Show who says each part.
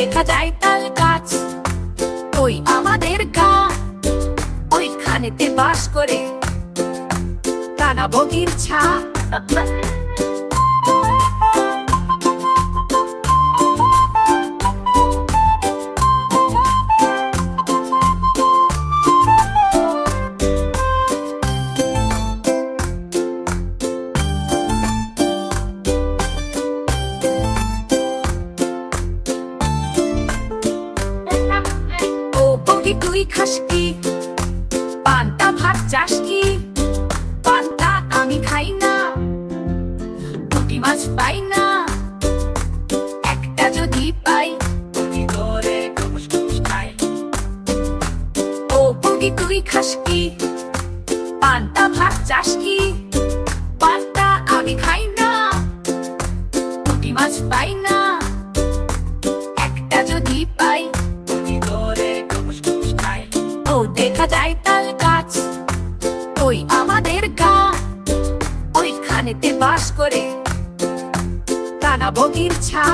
Speaker 1: দেখা যায় তাল গাছ ওই আমাদের গা ওইখানেতে বাস করে। কানা বগির ছা বগি তুই খাস কি? পান্তা ভাত চাস কি? পান্তা আমি খাই না। মাছ পাই না। একটা যদি পাই ও তুই খাস কি? পান্তা ভাত চাস কি? পান্তা আমি খাই না। পুঁটি মাছ পাই না। দেখা যায় তাল গাছ ওই আমাদের গা। ওইখানেতে বাস করে। কানা বগির ছা